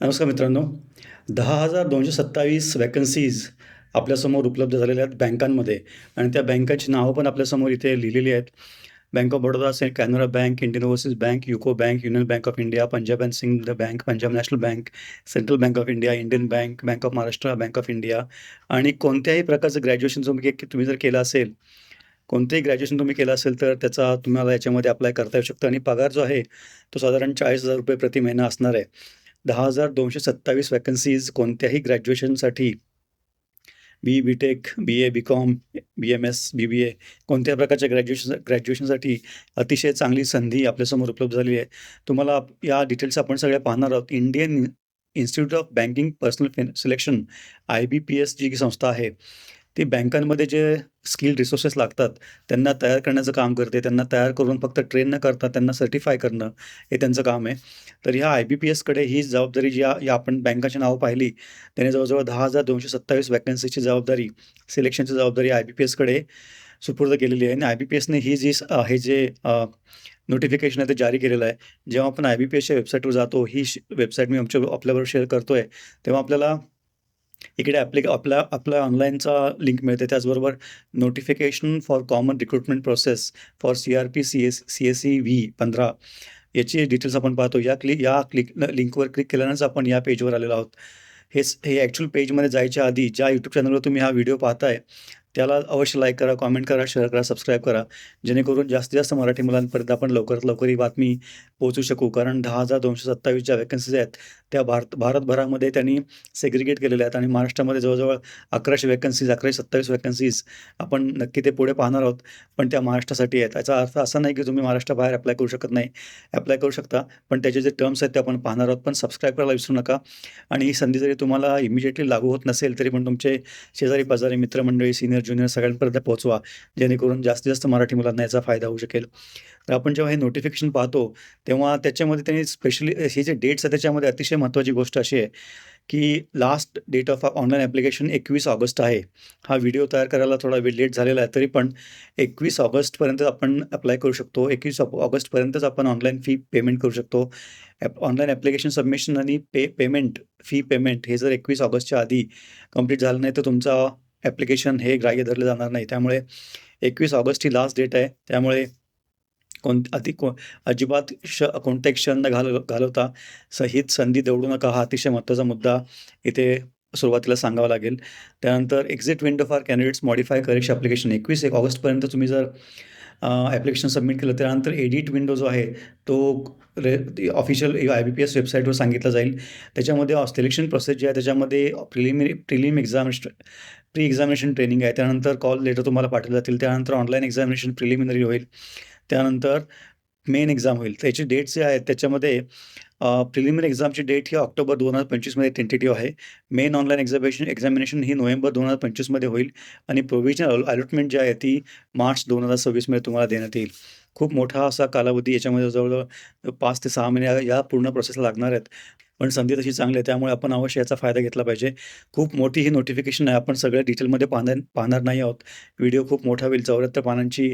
नमस्कार मित्रांनो. दहा हजार दोनशे सत्तावीस वॅकन्सीज आपल्यासमोर उपलब्ध झालेल्या आहेत बँकांमध्ये आणि त्या बँकांची नावं पण आपल्यासमोर इथे लिहिलेली आहेत. बँक ऑफ बडोदा असेल Canara bank Indian Overseas bank UCO bank Union bank of India Punjab and Sindh bank Punjab National bank Central bank of India Indian bank bank of Maharashtra bank of India आणि कोणत्याही प्रकारचं graduation तुम्ही तुम्ही जर केलं असेल कोणतेही graduation तुम्ही केलं असेल तर त्याचा तुम्हाला याच्यामध्ये अप्लाय करता येऊ शकतं आणि पगार जो आहे तो साधारण चाळीस हजार रुपये प्रति महिना असणार आहे. दहा हजार दोनशे सत्तावीस वॅकन्सीज कोणत्याही ग्रॅज्युएशनसाठी B B tech B A B com B M S B B A कोणत्या प्रकारच्या ग्रॅज्युएशन ग्रॅज्युएशनसाठी अतिशय चांगली संधी आपल्यासमोर उपलब्ध झाली आहे. तुम्हाला या डिटेल्स आपण सगळ्या पाहणार आहोत. Indian Institute of Banking Personnel Selection I B P S जी संस्था आहे. ती बँकांमध्ये जे स्किल रिसोर्सेस लागतात त्यांना तयार करण्याचं काम करते त्यांना तयार करून फक्त ट्रेन न करता त्यांना सर्टिफाय करणं हे त्यांचं काम आहे. तर ह्या आय बी पी एसकडे ही जबाबदारी जी या आपण बँकाची नावं पाहिली त्याने जवळजवळ दहा हजार दोनशे सत्तावीस वॅकन्सीची जबाबदारी सिलेक्शनची जबाबदारी आय बी पी एसकडे सुपूर्द केलेली आहे. आणि आय बी पी एसने ही जी हे जे नोटिफिकेशन आहे ते जारी केलेलं आहे. जेव्हा आपण आय बी पी एसच्या वेबसाईटवर जातो ही वेबसाईट मी आमच्या आपल्याबरोबर शेअर करतो आहे तेव्हा आपल्याला इकडे ॲप्लिक आपल्या आपल्या ऑनलाईनचा लिंक मिळते. त्याचबरोबर notification for common recruitment process for C R P C S C S C V पंधरा. याची डिटेल्स आपण पाहतो. या क्लिक या क्लिक लिंकवर क्लिक केल्यानंच आपण या पेजवर आलेलो आहोत. हेच हे ॲक्च्युअल पेजमध्ये जायच्या आधी ज्या यूट्यूब चॅनलवर तुम्ही हा व्हिडिओ पाहताय त्याला अवश्य लाईक करा कॉमेंट करा शेअर करा सबस्क्राईब करा. जेणेकरून जास्तीत जास्त मराठी मुलांपर्यंत आपण लवकरात लवकर ही बातमी पोहोचू शकू. कारण दहा हजार दोनशे सत्तावीस ज्या वॅकन्सीज आहेत. त्या भारत भारतभरामध्ये त्यांनी सेग्रिगेट केलेल्या आहेत. आणि महाराष्ट्रामध्ये जवळजवळ अकराशे वॅकन्सीज अकराशे सत्तावीस वॅकन्सीज आपण नक्की ते पुढे पाहणार आहोत. पण त्या महाराष्ट्रासाठी आहेत. याचा अर्थ असा नाही की तुम्ही महाराष्ट्राबाहेर अप्लाय करू शकत नाही. अप्लाय करू शकता. पण त्याचे जे टर्म्स आहेत ते आपण पाहणार आहोत. पण सबस्क्राईब करायला विसरू नका. आणि ही संधी जरी तुम्हाला इमिजिएटली लागू होत नसेल तरी पण तुमचे शेजारी पाजारी मित्रमंडळी सिनियर ज्युनियर सगळ्यांपर्यंत पोहोचवा जेणेकरून जास्तीत जास्त मराठी मुलांना याचा फायदा होऊ शकेल. तर आपण जेव्हा हे नोटिफिकेशन पाहतो तेव्हा त्याच्यामध्ये त्यांनी स्पेशली हे जे डेट्स आहेत त्याच्यामध्ये अतिशय महत्त्वाची गोष्ट अशी आहे की last date of online application एकवीस ऑगस्ट आहे. हा व्हिडिओ तयार करायला थोडा वेळ लेट झालेला आहे तरी पण एकवीस ऑगस्टपर्यंत आपण अप्लाय करू शकतो. एकवीस ऑगस्टपर्यंतच आपण ऑनलाईन फी पेमेंट करू शकतो. ॲप ऑनलाईन ॲप्लिकेशन सबमिशन आणि पे पेमेंट फी पेमेंट हे जर एकवीस ऑगस्टच्या आधी कंप्लीट झालं नाही तर तुमचा ॲप्लिकेशन हे ग्राह्य धरलं जाणार नाही. त्यामुळे एकवीस ऑगस्ट ही लास्ट डेट आहे. त्यामुळे कोण अति को अजिबात श कोणत्या क्षण न घाल घालवता सहित संधी दवडू नका. हा अतिशय महत्त्वाचा मुद्दा इथे सुरुवातीला सांगावा लागेल. त्यानंतर exit window for candidates modify correction application एकवीस एक ऑगस्टपर्यंत तुम्ही जर ॲप्लिकेशन सबमिट केलं त्यानंतर एडिट विंडो जो आहे तो रे official I B P S वेबसाईटवर सांगितलं जाईल. त्याच्यामध्ये सिलेक्शन प्रोसेस जी आहे त्याच्यामध्ये preliminary prelim examination pre examination training आहे. त्यानंतर कॉल लेटर तुम्हाला पाठवले जातील. त्यानंतर ऑनलाईन एक्झामिनेशन प्रिलिमिनरी होईल. त्यानंतर मेन एक्झाम होईल. त्याचे डेट्स जे आहेत त्याच्यामध्ये प्रिलिमिनरी एक्झामची डेट ही ऑक्टोबर दोन हजार पंचवीसमध्ये टेंटेटिव्ह आहे. मेन ऑनलाईन एक्झामिनेशन एक्झामिनेशन ही नोव्हेंबर दोन हजार पंचवीसमध्ये होईल आणि प्रोव्हिजनल अलॉटमेंट जी आहे ती मार्च दोन हजार सव्वीसमध्ये तुम्हाला देण्यात येईल. खूप मोठा असा कालावधी याच्यामध्ये जवळजवळ पाच ते सहा महिने या- या पूर्ण प्रोसेसला लागणार आहेत. पण संधी तशी चांगली आहे त्यामुळे आपण अवश्य याचा फायदा घेतला पाहिजे. खूप मोठी ही नोटिफिकेशन आहे आपण सगळ्या डिटेलमध्ये पाहणार पाहणार नाही आहोत. व्हिडिओ खूप मोठा होईल चौऱ्याहत्तर पानांची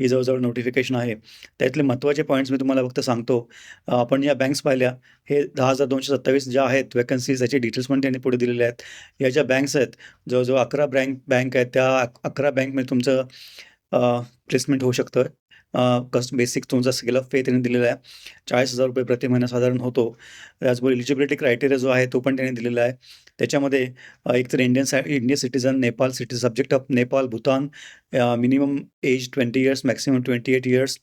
ही जवळजवळ नोटिफिकेशन आहे. त्यातले महत्त्वाचे पॉईंट्स मी तुम्हाला फक्त सांगतो. आपण या बँक्स पाहिल्या हे दहा हजार दोनशे सत्तावीस ज्या आहेत वॅकन्सीज याचे डिटेल्स पण त्यांनी पुढे दिलेले आहेत. या ज्या बँक्स आहेत जवळजवळ अकरा बँक बँक आहेत त्या अकरा बँकमध्ये तुमचं प्लेसमेंट होऊ शकतं. कस बेसिक तुमचा स्केल ऑफ पे त्यांनी दिलेला आहे. चाळीस हजार रुपये प्रति महिना साधारण होतो. त्याचबरोबर एलिजिबिलिटी क्रायटेरिया जो आहे तो पण त्यांनी दिलेला आहे. त्याच्यामध्ये एक तर इंडियन सा Indian citizen Nepal city subject of Nepal Bhutan minimum age twenty years maximum twenty eight years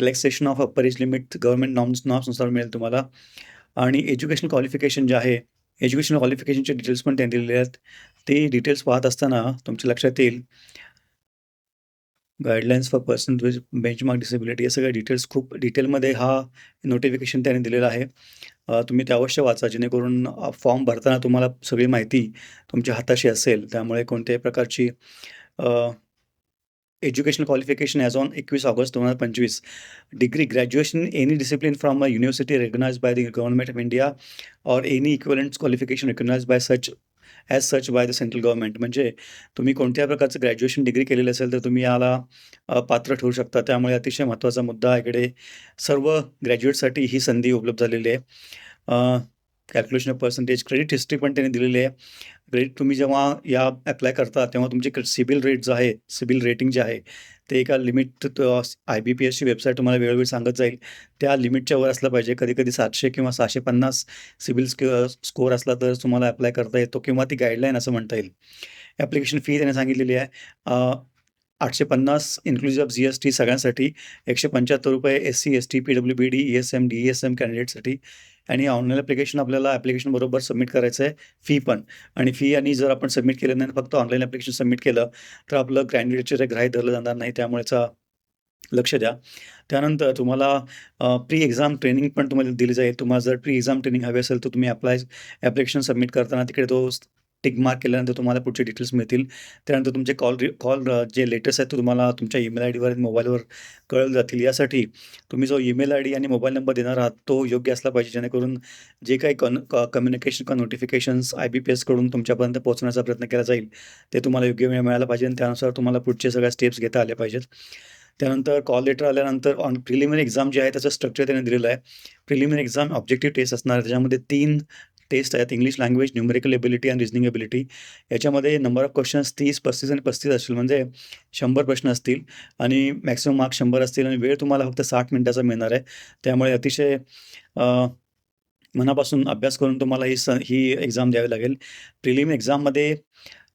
relaxation of upper age limit government norms नॉर्म्सनुसार मिळेल तुम्हाला. आणि एज्युकेशन क्वालिफिकेशन जे आहे एज्युकेशन क्वालिफिकेशनचे डिटेल्स पण त्यांनी दिलेले आहेत. ते डिटेल्स पाहत असताना तुमच्या लक्षात येईल. Guidelines for person with benchmark disability या सगळ्या डिटेल्स खूप डिटेलमध्ये हा नोटिफिकेशन त्याने दिलेला आहे. तुम्ही ते अवश्य वाचा जेणेकरून फॉर्म भरताना तुम्हाला सगळी माहिती तुमच्या हाताशी असेल. त्यामुळे कोणत्याही प्रकारची एज्युकेशनल क्वालिफिकेशन ॲज ऑन एकवीस ऑगस्ट दोन हजार पंचवीस. Degree graduation any discipline from a university recognise by the government of India or any equivalent qualification recognise by such as such by the central government म्हणजे तुम्ही कोणत्या प्रकारचं graduation degree केलेलं असेल तर तुम्ही याला पात्र ठरू शकता. त्यामुळे अतिशय महत्त्वाचा मुद्दा इकडे सर्व ग्रॅज्युएटसाठी ही संधी उपलब्ध झालेली आहे. Calculation of percentage credit history पण त्यांनी दिलेली आहे. क्रेडिट तुम्ही जेव्हा या अप्लाय करता तेव्हा तुमचे सिबिल रेट जे आहे सिबिल रेटिंग जे आहे ते एका लिमिट आय बी पी एसची वेबसाईट तुम्हाला वेळोवेळी सांगत जाईल. त्या लिमिटच्या वर असलं पाहिजे. कधी कधी सातशे किंवा सहाशे पन्नास सिबिल स्कोअर असला तर तुम्हाला अप्लाय करता येतो किंवा ती गाईडलाईन असं म्हणता येईल. ॲप्लिकेशन फी त्याने सांगितलेली आहे. आठशे पन्नास inclusive of G S T सगळ्यांसाठी एकशे पंच्याहत्तर रुपये S C S T P W B D E S M D E S M कॅन्डिडेटसाठी आणि ऑनलाईन ॲप्लिकेशन आपल्याला ॲप्लिकेशन बरोबर सबमिट करायचं आहे फी पण. आणि फी आणि जर आपण सबमिट केलं नाही फक्त ऑनलाईन ॲप्लिकेशन सबमिट केलं तर आपलं कॅन्डिडेटचे ग्राह्य धरलं जाणार नाही त्यामुळेचा लक्ष द्या. त्यानंतर तुम्हाला प्री एक्झाम ट्रेनिंग पण तुम्हाला दिली जाईल. तुम्हाला जर प्री एक्झाम ट्रेनिंग हवी असेल तर तुम्ही अप्लाय ॲप्लिकेशन सबमिट करताना तिकडे तो टिक मार्क केल्यानंतर तुम्हाला पुढचे डिटेल्स मिळतील. त्यानंतर तुमचे कॉल रि कॉल जे लेटेस्ट आहेत ते तुम्हाला तुमच्या ईमेल आय डीवर मोबाईलवर कळलं जातील. यासाठी तुम्ही जो ईमेल आय डी आणि मोबाईल नंबर देणार आहात तो योग्य असला पाहिजे जेणेकरून जे काही कन कम्युनिकेशन किंवा नोटिफिकेशन्स आय बी पी एसकडून तुमच्यापर्यंत पोहोचण्याचा प्रयत्न केला जाईल ते तुम्हाला योग्य वेळ मिळाला पाहिजे आणि त्यानुसार तुम्हाला पुढचे सगळ्या स्टेप्स घेता आल्या पाहिजेत. त्यानंतर कॉल लेटर आल्यानंतर ऑन प्रिलिमिनरी एक्झाम जे आहे त्याचं स्ट्रक्चर त्याने दिलेलं आहे. प्रिलिमिनरी एक्झाम ऑब्जेक्टिव्ह टेस्ट असणार त्याच्यामध्ये तीन टेस्ट आहेत इंग्लिश लँग्वेज न्युमेरिकल एबिलिटी आणि रिजनिंग एबिलिटी याच्यामध्ये नंबर ऑफ क्वेश्चन्स तीस पस्तीस आणि पस्तीस असतील म्हणजे शंभर प्रश्न असतील आणि मॅक्सिमम मार्क्स शंभर असतील आणि वेळ तुम्हाला फक्त साठ मिनटाचा मिळणार आहे. त्यामुळे अतिशय मनापासून अभ्यास करून तुम्हाला ही स ही एक्झाम द्यावी लागेल. प्रिलिम एक्झाममध्ये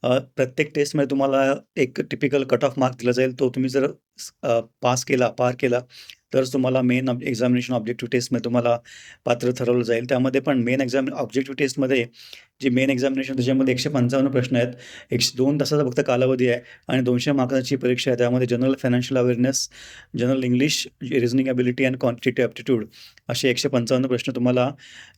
प्रत्येक टेस्टमध्ये तुम्हाला एक टिपिकल कट ऑफ मार्क दिला जाईल. तो तुम्ही जर पास केला पार केला तरच तुम्हाला मेन एक्झामिनेशन ऑब्जेक्टिव्ह टेस्टमध्ये तुम्हाला पात्र ठरवलं जाईल. त्यामध्ये पण मेन एक्झाम ऑब्जेक्टिव्ह टेस्टमध्ये जे मेन एक्झामिनेशन त्याच्यामध्ये एकशे पंचावन्न प्रश्न आहेत. एकशे दोन तासाचा फक्त कालावधी आहे आणि दोनशे मार्काची परीक्षा आहे. त्यामध्ये general financial awareness general English reasoning ability and quantitative aptitude असे एकशे पंचावन्न प्रश्न तुम्हाला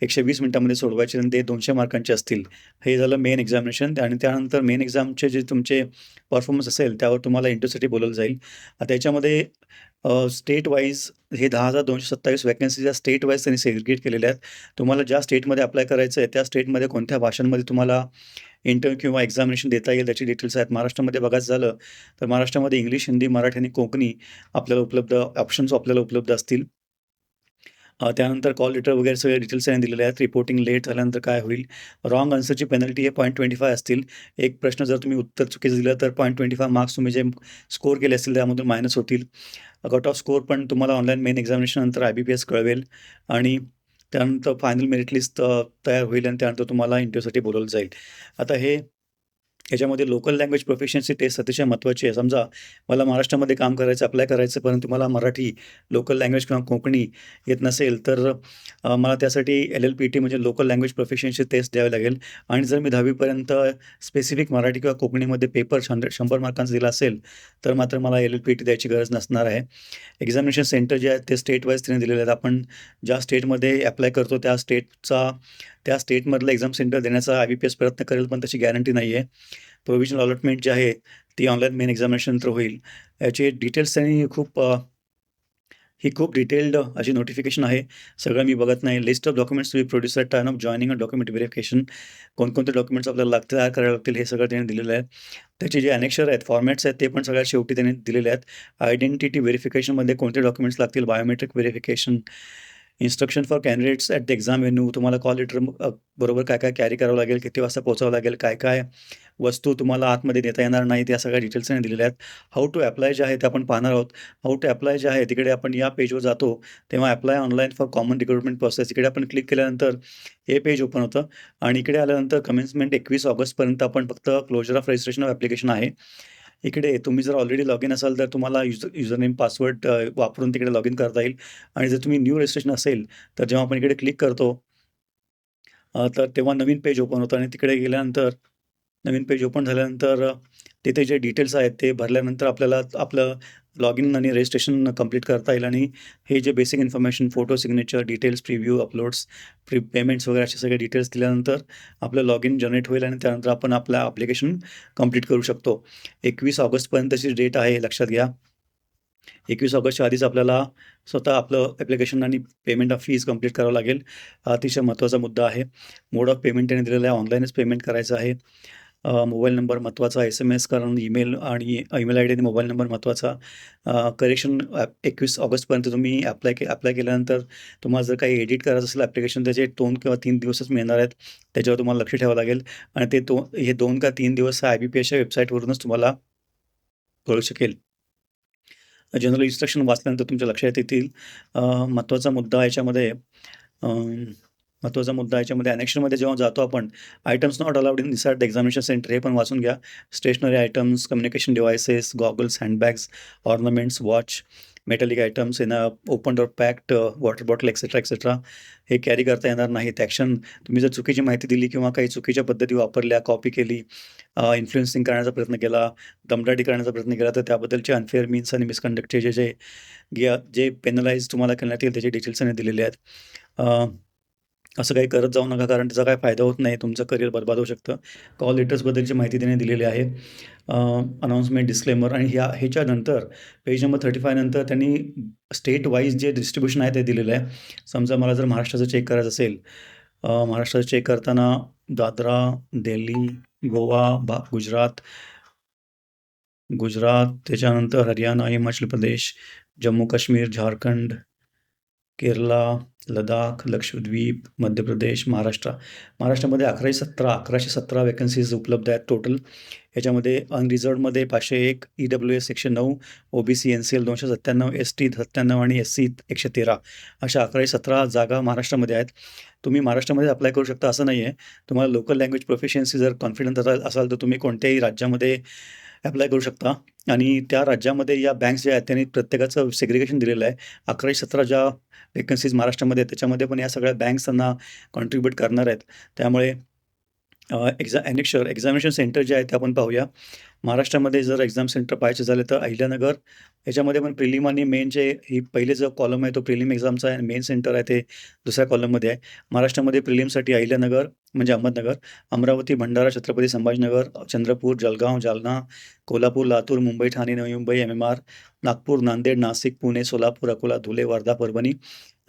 एकशे वीस मिनिटामध्ये सोडवायचे आणि ते दोनशे मार्कांचे असतील. हे झालं मेन एक्झामिनेशन आणि त्यानंतर मेन एक्झामचे जे तुमचे परफॉर्मन्स असेल त्यावर तुम्हाला इंटरसिटी बोलवलं जाईल. आता त्याच्यामध्ये स्टेट वाईज हे दहा हजार दोनशे सत्तावीस वॅकन्सी ज्या स्टेट वाईज त्यांनी सेग्रिगेट केलेल्या आहेत. तुम्हाला ज्या स्टेटमध्ये अप्लाय करायचं आहे त्या स्टेटमध्ये कोणत्या भाषांमध्ये तुम्हाला इंटरव्ह्यू किंवा एक्झामिनेशन देता येईल त्याची डिटेल्स आहेत. महाराष्ट्रामध्ये बघायचं झालं तर महाराष्ट्रामध्ये इंग्लिश हिंदी मराठी आणि कोकणी आपल्याला उपलब्ध ऑप्शन्स आपल्याला उपलब्ध असतील. त्यानंतर कॉल लेटर वगैरे सगळे डिटेल्स त्यांनी दिलेले आहेत. रिपोर्टिंग लेट झाल्यानंतर काय होईल? रॉंग आन्सरची पेनल्टी हे पॉईंट ट्वेंटी फाय असतील. एक प्रश्न जर तुम्ही उत्तर चुकीचं दिलं तर पॉईंट ट्वेंटी फाय मार्क्स तुम्ही जे स्कोर केले असतील त्यामधून मायनस होतील. कट ऑफ स्कोर पण तुम्हाला ऑनलाईन मेन एक्झामिनेशन नंतर आय बी पी एस कळवेल. आणि त्यानंतर फायनल मेरिट लिस्ट तयार होईल आणि त्यानंतर तुम्हाला इंटरव्ह्यूसाठी बोलवलं जाईल. आता हे याच्यामध्ये लोकल लँग्वेज प्रोफिशियन्सी टेस्ट अतिशय महत्त्वाची आहे. समजा मला महाराष्ट्रामध्ये काम करायचं अप्लाय करायचं परंतु मला मराठी लोकल लँग्वेज किंवा कोकणी येत नसेल तर मला त्यासाठी एल एल पी टी म्हणजे लोकल लँग्वेज प्रोफिशियन्सी टेस्ट द्यावी लागेल. आणि जर मी दहावीपर्यंत स्पेसिफिक मराठी किंवा कोकणीमध्ये पेपर शंभर शंभर मार्कांचा दिला असेल तर मात्र मला एल एल पी टी द्यायची गरज नसणार आहे. एक्झामिनेशन सेंटर जे आहेत ते स्टेट वाईज त्यांनी दिलेले आहेत. आपण ज्या स्टेटमध्ये अप्लाय करतो त्या स्टेटचा त्या स्टेटमधलं एक्झाम सेंटर देण्याचा आय बी पी एस प्रयत्न करेल पण तशी गॅरंटी नाही आहे प्रोव्हिजनल अलॉटमेंट जी आहे ती ऑनलाईन मेन एक्झामिनेशन नंतर होईल. याचे डिटेल्स त्यांनी खूप ही खूप डिटेल्ड अशी नोटिफिकेशन आहे. सगळं मी बघत नाही. लिस्ट ऑफ डॉक्युमेंट्स तुम्ही producer time of joining a document verification कोणकोणते डॉक्युमेंट्स आपल्याला लागतील तयार करायला लागतील हे सगळं त्यांनी दिलेलं आहे. त्याचे जे अनेक्षर आहेत फॉर्मॅट्स आहेत ते पण सगळ्यात शेवटी त्यांनी दिलेले आहेत. आयडेंटिटी व्हेरिफिकेशनमध्ये कोणते डॉक्युमेंट्स लागतील? Biometric verification instruction for candidates at the exam venue तुम्हाला कॉल लेटर बरोबर काय काय कॅरी करावं लागेल? किती वाजता पोहोचावं लागेल? काय काय वस्तू तुम्हाला आतमध्ये देता येणार नाही त्या सगळ्या डिटेल्स नाही दिलेल्या आहेत. हाऊ टू अप्लाय जे आहे ते आपण पाहणार आहोत. हाऊ टू अप्लाय जे आहे तिकडे आपण या पेजवर जातो. तेव्हा apply online for common recruitment process इकडे आपण क्लिक केल्यानंतर हे पेज ओपन होतं. आणि इकडे आल्यानंतर कमेन्समेंट एकवीस ऑगस्टपर्यंत आपण फक्त closure of registration of application आहे. इकडे तुम्ही जर ऑलरेडी लॉग इन असाल तर तुम्हाला युजर युजर नेम पासवर्ड वापरून तिकडे लॉग इन करता येईल. आणि जर तुम्ही न्यू रजिस्ट्रेशन असेल तर जेव्हा आपण इकडे क्लिक करतो तर तेव्हा नवीन पेज ओपन होतं. आणि तिकडे गेल्यानंतर नवीन पेज ओपन झाल्यानंतर तिथे जे डिटेल्स आहेत ते भरल्यानंतर आपल्याला आपलं लॉग इन आणि रजिस्ट्रेशन कंप्लीट करता येईल आणि हे जे basic information photo signature details preview uploads pre payments वगैरे असे सगळे डिटेल्स दिल्यानंतर आपलं लॉग इन जनरेट होईल आणि त्यानंतर आपण आपलं ॲप्लिकेशन कंप्लीट करू शकतो. एकवीस ऑगस्टपर्यंतची डेट आहे लक्षात घ्या. एकवीस ऑगस्टच्या आधीच आपल्याला स्वतः आपलं ॲप्लिकेशन आणि पेमेंट ऑफ फीज कंप्लीट करावं लागेल. हा अतिशय महत्त्वाचा मुद्दा आहे. मोड ऑफ पेमेंट त्याने दिलेला आहे. ऑनलाईनच पेमेंट करायचं आहे. मोबाईल नंबर महत्त्वाचा, एस-एम-एस कारण ईमेल आणि ईमेल आय डी आणि मोबाईल नंबर महत्त्वाचा. करेक्शन ॲप 21 ऑगस्टपर्यंत तुम्ही ॲप्लाय के अप्लाय केल्यानंतर तुम्हाला जर काही एडिट करायचं असेल ॲप्लिकेशन त्याचे दोन किंवा तीन दिवसच मिळणार आहेत. त्याच्यावर तुम्हाला लक्ष ठेवावं लागेल आणि ते दो हे दोन का तीन दिवस आय-बी-पी-एसच्या वेबसाईटवरूनच तुम्हाला कळू शकेल. जनरल इन्स्ट्रक्शन वाचल्यानंतर तुमच्या लक्षात येतील. महत्त्वाचा मुद्दा याच्यामध्ये महत्त्वाचा मुद्दा याच्यामध्ये ॲनेक्शनमध्ये जेव्हा जातो आपण, items not allowed in inside the examination centre हे पण वाचून घ्या. Stationery items, communication devices goggles, handbags, ornaments, watch, metallic items in a opened or packed water bottle etcetera, etcetera हे कॅरी करता येणार नाहीत. ॲक्शन तुम्ही जर चुकीची माहिती दिली किंवा काही चुकीच्या पद्धती वापरल्या, कॉपी केली, uh, इन्फ्लुएन्सिंग करण्याचा प्रयत्न केला, दमदाटी करण्याचा प्रयत्न केला, तर त्याबद्दलचे अनफेअर मीन्स आणि मिसकंडक्टचे जे जे जे पेनलाइज तुम्हाला करण्यात येईल त्याचे डिटेल्स त्यांनी दिलेले आहेत. Uh, असं काही करत जाऊ नका कारण त्याचा काही फायदा होत नाही. तुमचं करिअर बरबाद होऊ शकतं. कॉल लेटर्सबद्दलची माहिती त्याने दिलेली आहे. अनाऊन्समेंट अनाउन्समेंट, डिस्क्लेमर आणि ह्या ह्याच्यानंतर पेज नंबर 35 नंतर त्यांनी स्टेट वाईज जे डिस्ट्रीब्युशन आहे ते दिलेलं आहे. समजा मला जर महाराष्ट्राचं चेक करायचं असेल, महाराष्ट्राचं चेक करताना दादरा, दिल्ली, गोवा, भा गुजरात गुजरात, त्याच्यानंतर हरियाणा, हिमाचल प्रदेश, जम्मू काश्मीर, झारखंड, केरला, लडाख, लक्षद्वीप, मध्य प्रदेश, महाराष्ट्र. महाराष्ट्रामध्ये 1117 1117 व्हॅकन्सीज उपलब्ध आहेत टोटल. याच्यामध्ये अनरिझर्व्डमध्ये 501, ई-डब्ल्यू-एस 109, ओ-बी-सी, एन-सी-एल 297, एस-टी 97 आणि एस-सी 113 अशा 1117 जागा महाराष्ट्रामध्ये आहेत. तुम्ही महाराष्ट्रामध्ये अप्लाय करू शकता असं नाही आहे. तुम्हाला लोकल लँग्वेज प्रोफिशियन्सी जर कॉन्फिडन्स असाल तर तुम्ही कोणत्याही राज्यामध्ये अप्लाय करू शकता आणि त्या राज्यामध्ये या बँक्स ज्या आहेत त्यांनी प्रत्येकाचं सेग्रिगेशन दिलेलं आहे. 1117 ज्या वेकन्सीज महाराष्ट्रामध्ये आहेत त्याच्यामध्ये पण या सगळ्या बँक्स त्यांना कॉन्ट्रिब्यूट करणार आहेत. त्यामुळे एक्झा ॲनेक्शर एक्झामिनेशन सेंटर जे आहे ते आपण पाहूया. महाराष्ट्रामध्ये जर एक्झाम सेंटर पाहायचे झाले तर अहिल्यानगर याच्यामध्ये पण प्रिलिम आणि मेनचे ही पहिले जो कॉलम आहे तो प्रिलिम एक्झामचा आहे मेन सेंटर आहे ते दुसऱ्या कॉलममध्ये आहे. महाराष्ट्रामध्ये प्रिलिमसाठी अहिल्यानगर म्हणजे अहमदनगर, अमरावती, भंडारा, छत्रपती संभाजीनगर, चंद्रपूर, जळगाव, जालना, कोल्हापूर, लातूर, मुंबई, ठाणे, नवी मुंबई, एम-एम-आर, नागपूर, नांदेड, नाशिक, पुणे, सोलापूर, अकोला, धुळे, वर्धा, परभणी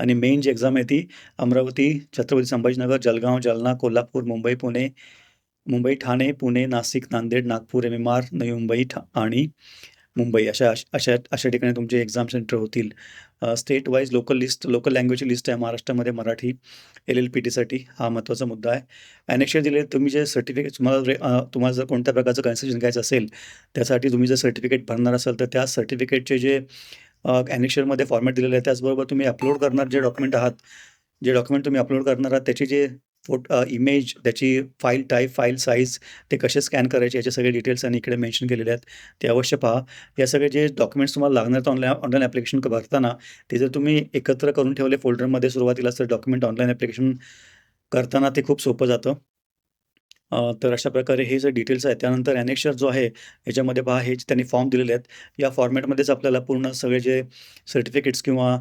आणि मेन जी एक्झाम आहे ती अमरावती, छत्रपती संभाजीनगर, जळगाव, जालना, कोल्हापूर, मुंबई, पुणे मुंबई, ठाणे, पुणे, नाशिक, नांदेड, नागपूर, एम-एम-आर, नवी मुंबई ठा आणि मुंबई अशा अशा अशा ठिकाणी तुमचे एक्झाम सेंटर होतील. State wise local list local लँग्वेजची list आहे महाराष्ट्रामध्ये मराठी, एल-एल-पी-टीसाठी हा महत्त्वाचा मुद्दा आहे. ॲनेक्शर दिले तुम्ही जे सर्टिफिकेट तुम्हाला तुम्हाला जर कोणत्या प्रकारचं कन्सेशन घ्यायचं असेल, त्यासाठी तुम्ही जर सर्टिफिकेट भरणार असाल तर त्या सर्टिफिकेटचे जे अ, ॲनेक्शरमध्ये फॉर्मॅट दिलेलं आहे त्याचबरोबर तुम्ही अपलोड करणार जे डॉक्युमेंट आहात, जे डॉक्युमेंट तुम्ही अपलोड करणार आहात त्याचे जे फोट इमेज, त्याची फाईल टाईप फाईल साईज, ते कसे स्कॅन करायचे याचे सगळे डिटेल्स त्यांनी इकडे मेन्शन केलेले आहेत. ते अवश्य पहा. या सगळे जे डॉक्युमेंट्स तुम्हाला लागणार आहेत ऑनलाईन ऑनलाईन ॲप्लिकेशन भरताना ते जर तुम्ही एकत्र करून ठेवले फोल्डरमध्ये सुरुवातीला तर डॉक्युमेंट ऑनलाईन ॲप्लिकेशन करताना ते खूप सोपं जातं. तर अशा प्रकारे हे जे डिटेल्स आहेत. त्यानंतर ॲनेक्शर जो आहे याच्यामध्ये पहा हे त्यांनी फॉर्म दिलेले आहेत. या फॉर्मॅटमध्येच आपल्याला पूर्ण सगळे जे सर्टिफिकेट्स किंवा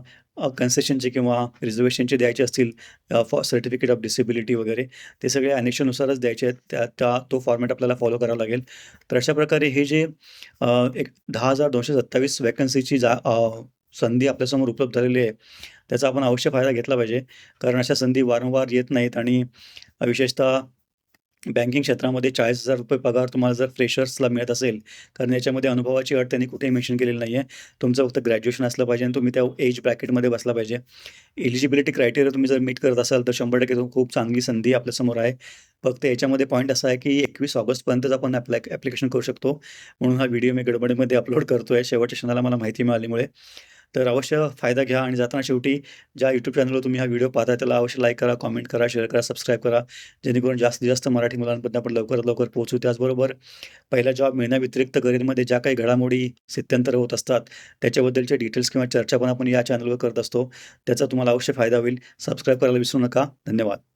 कन्सेशनचे किंवा रिझर्वेशनचे द्यायचे असतील फॉ सर्टिफिकेट ऑफ डिसेबिलिटी वगैरे ते सगळे ॲनेक्शरनुसारच द्यायचे आहेत. त्या त्या तो फॉर्मॅट आपल्याला फॉलो करावा लागेल. तर अशा प्रकारे हे जे एक दहा हजार दोनशे सत्तावीस वॅकन्सीची जा संधी आपल्यासमोर उपलब्ध झालेली आहे. त्याचा आपण अवश्य फायदा घेतला पाहिजे. कारण अशा संधी वारंवार येत नाहीत आणि विशेषतः बँकिंग क्षेत्रामध्ये ₹40,000 पगार तुम्हाला जर फ्रेशर्सला मिळत असेल, कारण याच्यामध्ये अनुभवाची अट त्यांनी कुठेही मेन्शन केलेली नाही आहे. तुमचं फक्त ग्रॅज्युएशन असलं पाहिजे आणि तुम्ही त्या एज ब्रॅकेटमध्ये बसला पाहिजे. एलिजिबिलिटी क्रायटेरिया तुम्ही जर मीट करत असाल तर 100% खूप चांगली संधी आपल्यासमोर आहे. फक्त याच्यामध्ये पॉईंट असा आहे की 21 ऑगस्टपर्यंतच आपण ॲप्लाय ॲप्लिकेशन करू शकतो. म्हणून हा व्हिडिओ मी गडबडीमध्ये अपलोड आहे शेवटच्या क्षणाला मला माहिती मिळाल्यामुळे. तर अवश्य फायदा घ्या आणि जाताना शेवटी ज्या यूट्यूब चॅनलवर तुम्ही हा व्हिडिओ पाहता त्याला अवश्य लाईक करा, कॉमेंट करा, शेअर करा, सबस्क्राईब करा. जेणेकरून जास्तीत जास्त मराठी मुलांपर्यंत आपण लवकरात लवकर पोहोचू. त्याचबरोबर पहिला जॉब मिळण्याव्यतिरिक्त करिअरमध्ये ज्या काही घडामोडी स्थित्यंतर होत असतात, त्याच्याबद्दलचे डिटेल्स किंवा चर्चा पण आपण या चॅनलवर करत असतो. त्याचा तुम्हाला अवश्य फायदा होईल. सबस्क्राईब करायला विसरू नका. धन्यवाद.